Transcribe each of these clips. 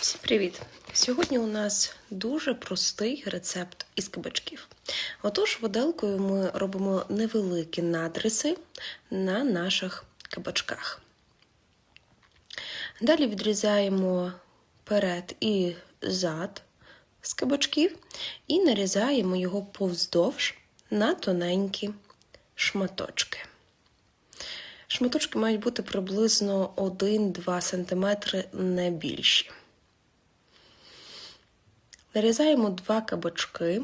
Всім привіт! Сьогодні у нас дуже простий рецепт із кабачків. Отож, виделкою ми робимо невеликі надриси на наших кабачках. Далі відрізаємо перед і зад з кабачків і нарізаємо його повздовж на тоненькі шматочки. Шматочки мають бути приблизно 1-2 см не більші. Нарізаємо два кабачки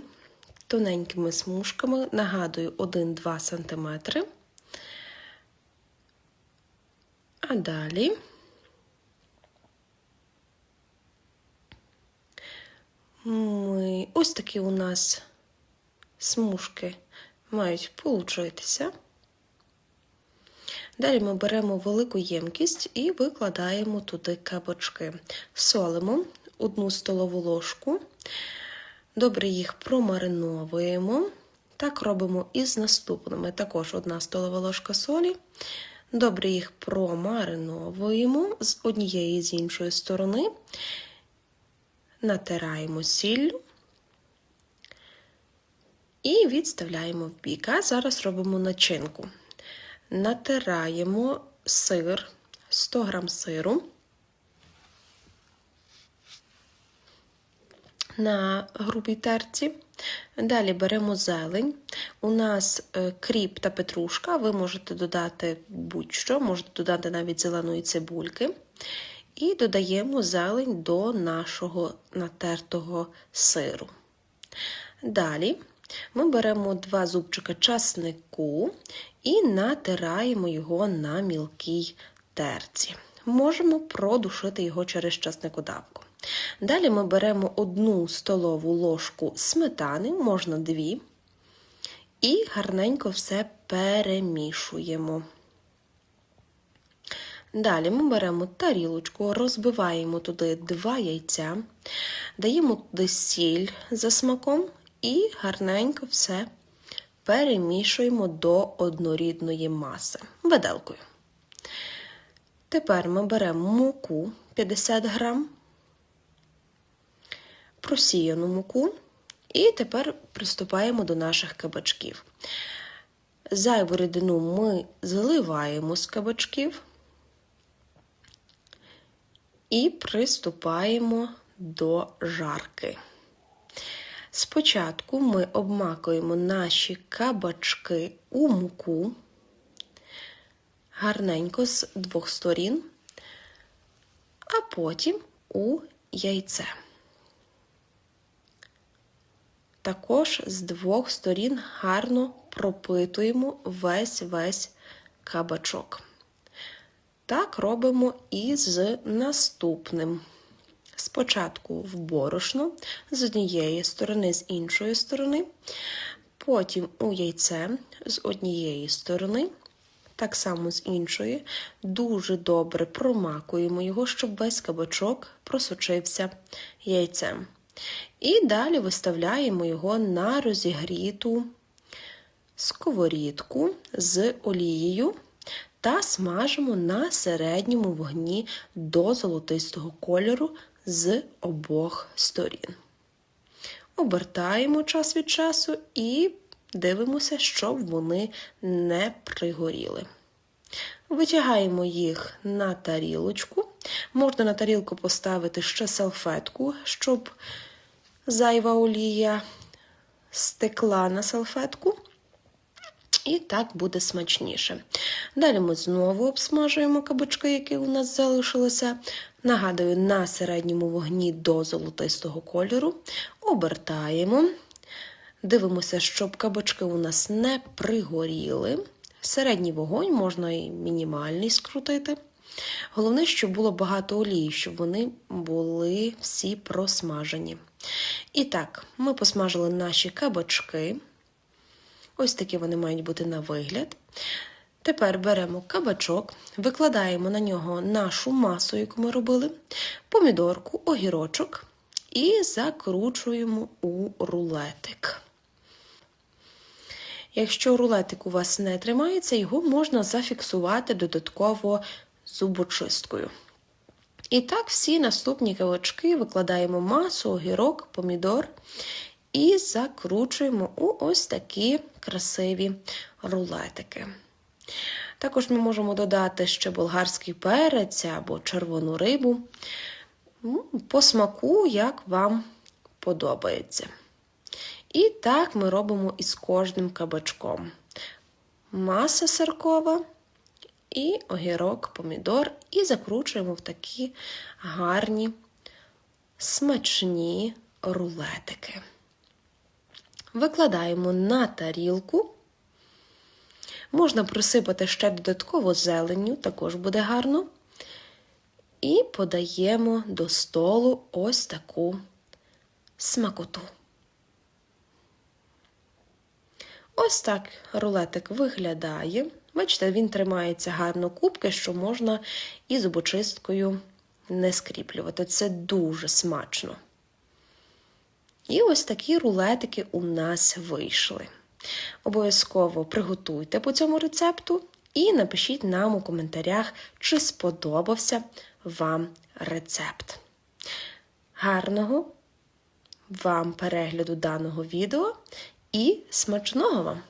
тоненькими смужками, нагадую, 1-2 см. А далі ми ось такі у нас смужки мають получитися. Далі ми беремо велику ємкість і викладаємо туди кабачки. Солимо одну столову ложку. Добре їх промариновуємо. Так робимо і з наступними. Також одна столова ложка солі. Добре їх промариновуємо з однієї і з іншої сторони. Натираємо сіллю і відставляємо в бік. А зараз робимо начинку. Натираємо сир, 100 г сиру. На грубій терці. Далі беремо зелень. У нас кріп та петрушка, ви можете додати будь-що, можете додати навіть зеленої цибульки. І додаємо зелень до нашого натертого сиру. Далі ми беремо два зубчика часнику і натираємо його на мілкій терці. Можемо продушити його через часникодавку. Далі ми беремо одну столову ложку сметани, можна дві, і гарненько все перемішуємо. Далі ми беремо тарілочку, розбиваємо туди два яйця, даємо туди сіль за смаком і гарненько все перемішуємо до однорідної маси виделкою. Тепер ми беремо муку 50 грам, просіяну муку, і тепер приступаємо до наших кабачків. Зайву рідину ми заливаємо з кабачків і приступаємо до жарки. Спочатку ми обмакуємо наші кабачки у муку, гарненько з двох сторін, а потім у яйце. Також з двох сторін гарно пропитуємо весь весь кабачок. Так робимо і з наступним. Спочатку в борошно з однієї сторони, з іншої сторони, потім у яйце з однієї сторони, так само з іншої, дуже добре промакуємо його, щоб весь кабачок просочився яйцем. І далі виставляємо його на розігріту сковорідку з олією та смажимо на середньому вогні до золотистого кольору з обох сторін. Обертаємо час від часу і дивимося, щоб вони не пригоріли. Витягаємо їх на тарілочку. Можна на тарілку поставити ще салфетку, щоб зайва олія стекла на салфетку. І так буде смачніше. Далі ми знову обсмажуємо кабачки, які у нас залишилися. Нагадую, на середньому вогні до золотистого кольору. Обертаємо. Дивимося, щоб кабачки у нас не пригоріли. Середній вогонь можна і мінімальний скрутити. Головне, щоб було багато олії, щоб вони були всі просмажені. І так, ми посмажили наші кабачки. Ось такі вони мають бути на вигляд. Тепер беремо кабачок, викладаємо на нього нашу масу, яку ми робили, помідорку, огірочок і закручуємо у рулетик. Якщо рулетик у вас не тримається, його можна зафіксувати додатково зубочисткою. І так всі наступні кавачки викладаємо масу, огірок, помідор і закручуємо у ось такі красиві рулетики. Також ми можемо додати ще болгарський перець або червону рибу. Ну, По смаку, як вам подобається. І так ми робимо із кожним кабачком. Маса сиркова і огірок, помідор, і закручуємо в такі гарні, смачні рулетики. Викладаємо на тарілку. Можна присипати ще додатково зеленню, також буде гарно. І подаємо до столу ось таку смакоту. Ось так рулетик виглядає. Бачите, він тримається гарно кубки, що можна і зубочисткою не скріплювати. Це дуже смачно. І ось такі рулетики у нас вийшли. Обов'язково приготуйте по цьому рецепту і напишіть нам у коментарях, чи сподобався вам рецепт. Гарного вам перегляду даного відео і смачного вам!